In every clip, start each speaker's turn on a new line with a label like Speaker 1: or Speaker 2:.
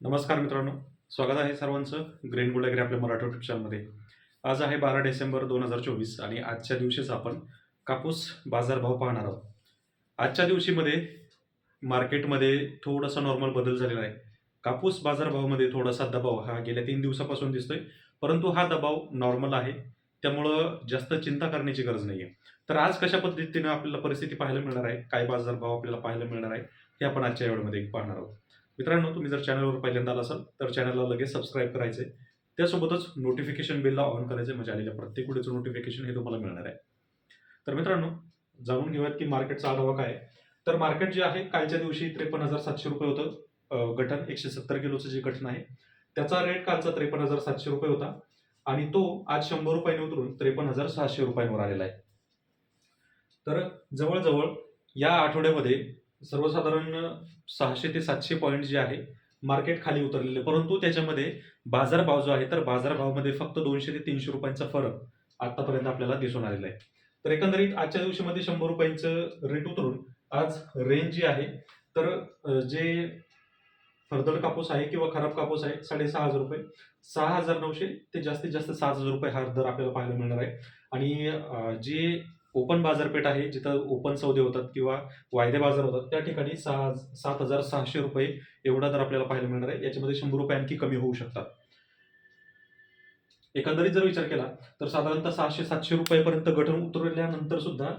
Speaker 1: नमस्कार मित्रांनो. स्वागत आहे सर्वांचं ग्रेन गुलागरी आपल्या मराठी युट्यूब चॅनलमध्ये आज आहे बारा डिसेंबर दोन हजार चोवीस आणि आजच्या दिवशीच आपण कापूस बाजारभाव पाहणार आहोत. आजच्या दिवशीमध्ये मार्केटमध्ये थोडासा नॉर्मल बदल झालेला आहे. कापूस बाजारभावामध्ये थोडासा दबाव हा गेल्या तीन दिवसापासून दिसतोय परंतु हा दबाव नॉर्मल आहे. त्यामुळं जास्त चिंता करण्याची गरज नाही आहे तर आज कशा पद्धतीनं आपल्याला परिस्थिती पाहायला मिळणार आहे काय बाजारभाव आपल्याला पाहायला मिळणार आहे हे आपण आजच्या वेळेमध्ये पाहणार आहोत. मित्रांनो तुम्ही जर चॅनलवर पहिल्यांदा आला असाल तर चॅनलला लगेच सबस्क्राईब करायचे त्यासोबतच नोटिफिकेशन बिलला ऑन करायचे म्हणजे आलेल्या प्रत्येक व्हिडिओचं नोटिफिकेशन हे तुम्हाला मिळणार आहे. तर मित्रांनो जाणून घेऊयात की मार्केटचा आढावा काय तर मार्केट जे आहे कालच्या दिवशी त्रेपन्न हजार सातशे रुपये होतं. गठन एकशे सत्तर किलोचं जे गठन आहे त्याचा रेट कालचा त्रेपन्न हजार सातशे रुपये होता. आणि तो आज शंभर रुपयाने उतरून त्रेपन्न हजार सहाशे रुपयांवर आलेला आहे. तर जवळजवळ या आठवड्यामध्ये सर्वसाधारण सहाशे ते सातशे पॉईंट जे आहे मार्केट खाली उतरलेले. परंतु त्याच्यामध्ये बाजारभाव जो आहे तर बाजारभावामध्ये फक्त दोनशे ते तीनशे रुपयांचा फरक आतापर्यंत आपल्याला दिसून आलेला आहे. तर एकंदरीत आजच्या दिवशीमध्ये शंभर रुपयांचं रेट उतरून आज रेंज जी आहे तर जे फरदड कापूस आहे किंवा खराब कापूस आहे साडेसहा हजार रुपये. सहा हजार नऊशे ते जास्तीत जास्त सात हजार रुपये हा दर आपल्याला पाहायला मिळणार आहे. आणि जे ओपन बाजारपेठ आहे जिथं ओपन सौदे होतात किंवा वायदे बाजार होतात त्या ठिकाणी सहा सात हजार सहाशे रुपये एवढा दर आपल्याला पाहायला मिळणार आहे. याच्यामध्ये शंभर रुपये आणखी कमी होऊ शकतात. एकंदरीत जर विचार केला तर साधारणतः सहाशे सातशे रुपयेपर्यंत गठन उतरल्यानंतर सुद्धा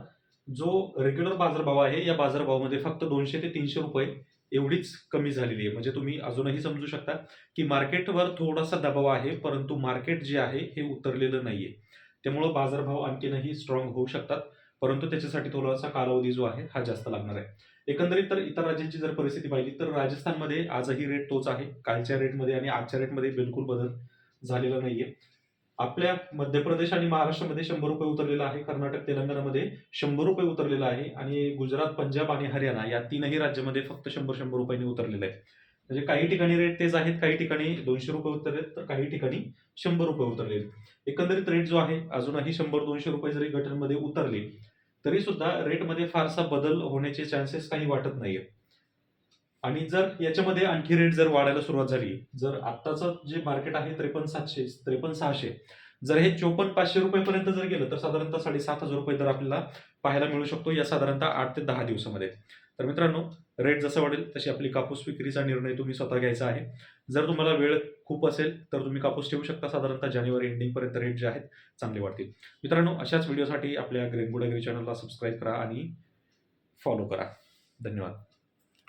Speaker 1: जो रेग्युलर बाजारभाव आहे या बाजारभावामध्ये फक्त दोनशे ते तीनशे रुपये एवढीच कमी झालेली आहे. म्हणजे तुम्ही अजूनही समजू शकता की मार्केटवर थोडासा दबाव आहे परंतु मार्केट जे आहे हे उतरलेलं नाहीये. त्यामुळं बाजारभाव आणखीनही स्ट्रॉंग होऊ शकतात. परंतु त्याच्यासाठी थोडासा कालावधी जो आहे हा जास्त लागणार आहे. एकंदरीत तर इतर राज्यांची जर परिस्थिती पाहिली तर राजस्थानमध्ये आजही रेट तोच आहे. कालच्या रेटमध्ये आणि आजच्या रेटमध्ये बिलकुल बदल झालेला नाहीये. आपल्या मध्य प्रदेश आणि महाराष्ट्रामध्ये शंभर रुपये उतरलेला आहे. कर्नाटक तेलंगणामध्ये शंभर रुपये उतरलेला आहे. आणि गुजरात पंजाब आणि हरियाणा या तीनही राज्यामध्ये फक्त शंभर शंभर रुपयांनी उतरलेलं आहे. म्हणजे काही ठिकाणी रेट तेच आहेत काही ठिकाणी दोनशे रुपये उतरलेत तर काही ठिकाणी शंभर रुपये उतरले एकंदरीत रेट जो आहे अजूनही शंभर दोनशे रुपये जरी गटांमध्ये उतरले तरी सुद्धा रेटमध्ये फारसा बदल होण्याचे चान्सेस काही वाटत नाहीये. आणि जर याच्यामध्ये आणखी रेट जर वाढायला सुरुवात झाली जर आत्ताचं जे मार्केट आहे त्रेपन्न सातशे त्रेपन्न सहाशे जर हे चोपन्न पाचशे रुपयेपर्यंत जर गेलं तर साधारणतः साडेसात हजार रुपये दर आपल्याला पाहायला मिळू शकतो या साधारणतः आठ ते दहा दिवसामध्ये. तर मित्रांनो रेट जसं वाढेल तशी आपली कापूस विक्रीचा निर्णय तुम्ही स्वतः घ्यायचा आहे. जर तुम्हाला वेळ खूप असेल तर तुम्ही कापूस ठेवू शकता. साधारणतः जानेवारी एंडिंगपर्यंत रेट जे आहेत चांगले वाढतील. मित्रांनो अशाच व्हिडिओसाठी आपल्या ग्रेनगुड ॲग्री चॅनलला सबस्क्राईब करा आणि फॉलो करा. धन्यवाद.